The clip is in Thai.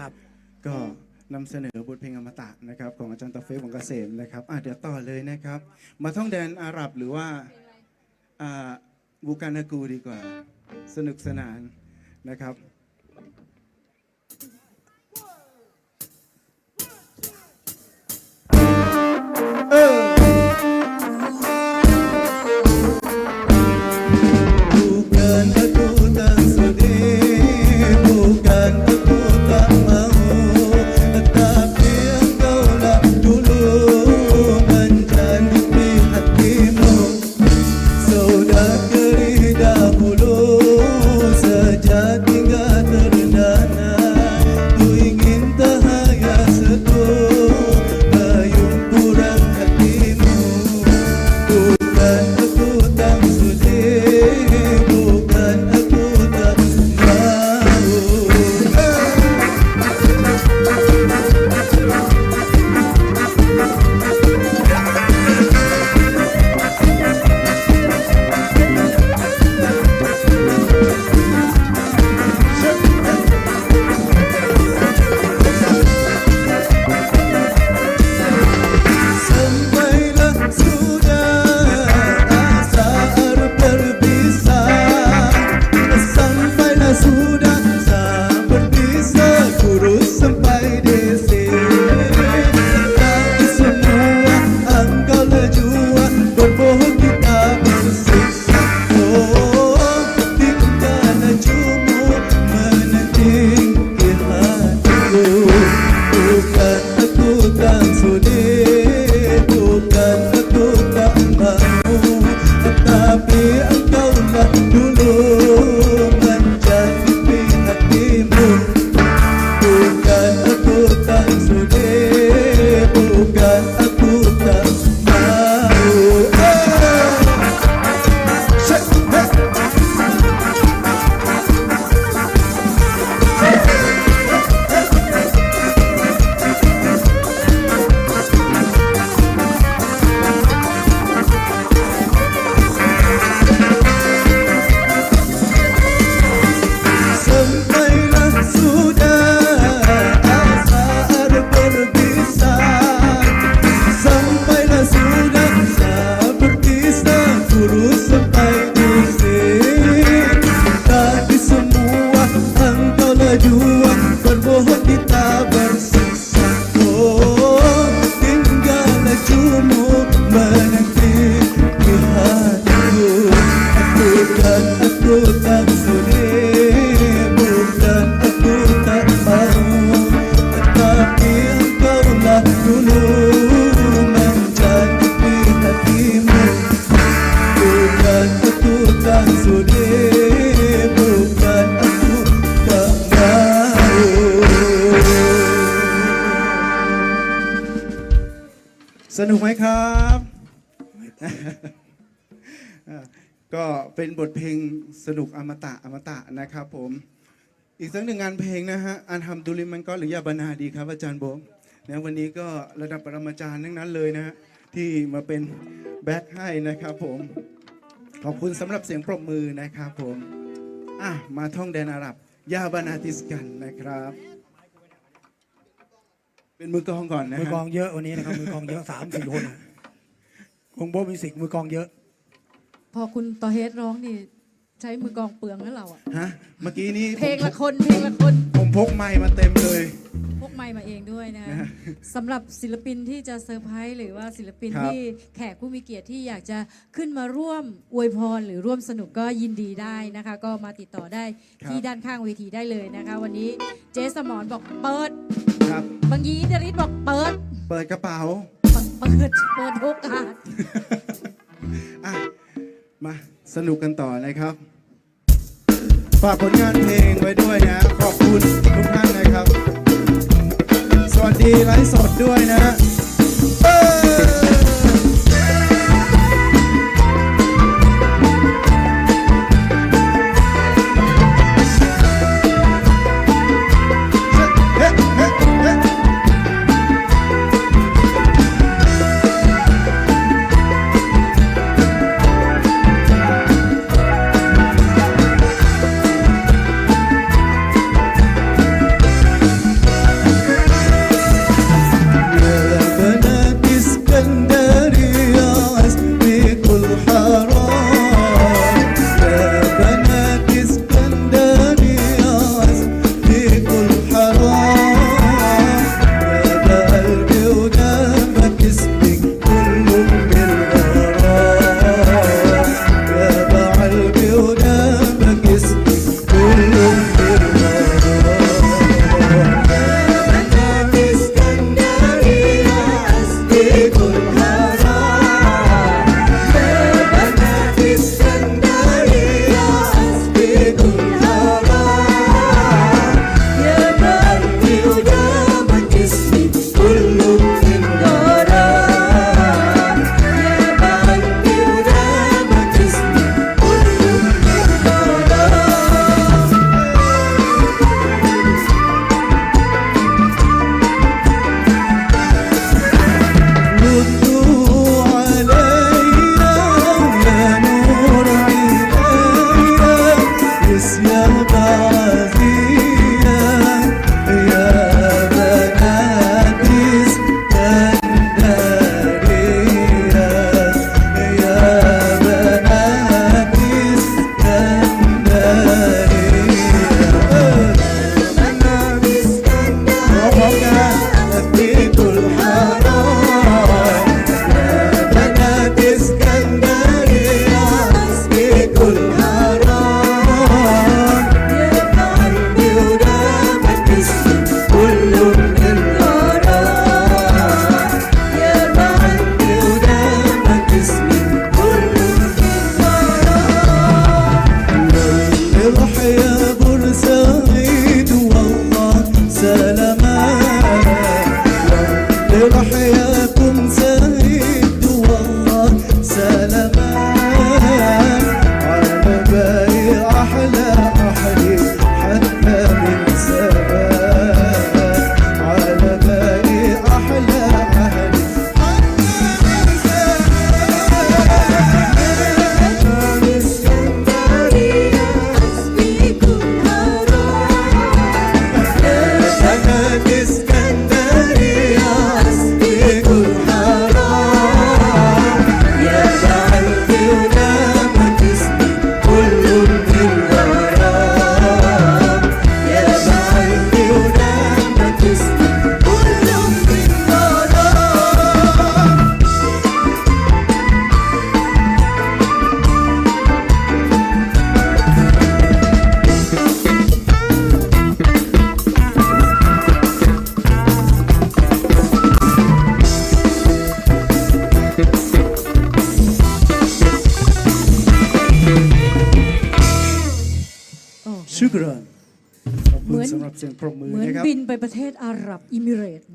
ครับก็นำเสนอบทเพลงอมตะนะครับของอาจารย์ตาเฟของเกษมนะครับอะเดี๋ยวต่อเลยนะครับ มาท่องแดนอาหรับหรือว่าอ่าบูกานากูดีกว่า สนุกสนานนะครับ นุกไหมครับก็เป็นบทเพลงสนุกอมตะอมตะนะครับผม อีกสักหนึ่งงานเพลงนะฮะอันทำดุลิมันก็หรือยาบานาดีครับ อาจารย์โบมนะวันนี้ก็ระดับปรมาจารย์ทั้งนั้นเลยนะฮะที่มาเป็นแบ็คให้นะครับผมขอบคุณสำหรับเสียงปรบมือนะครับผมอะมาท่องแดนอาหรับยาบานาติสกันนะครับ เป็นมือกลองก่อนนะมือฮะกลองเยอะวันนี้นะครับมือกลองเยอะสามสี่คนวงโบมิวสิกมือกลองเยอะ พอคุณต่อเฮดร้องนี่ ใช้มือกลองเปลืองแล้วเราอะฮะเมื่อกี้นี้เพลงละคนเพลงละคน ผมพกไมค์มาเต็มเลยพกไมค์มาเองด้วยนะนะฮะสำหรับศิลปินที่จะเซอร์ไพรส์หรือว่าศิลปินครับที่แขกผู้มีเกียรติที่อยากจะขึ้นมาร่วมอวยพรหรือร่วมสนุกก็ยินดีได้นะคะ ก็มาติดต่อได้ที่ด้านข้างเวทีได้เลยนะคะ วันนี้เจสมอนบอกเปิด ครับ บางยีดริศบอกเปิด เปิดกระเป๋า เปิด เปิดโอกาส อะ มาสนุกกันต่อนะครับ ฝากผลงานเพลงไว้ด้วยนะ ขอบคุณทุกท่านนะครับ สวัสดีไลฟ์สดด้วยนะ เสียงปรบมือเหมือนนะครับ บินไปประเทศอาหรับอิมิเรตส์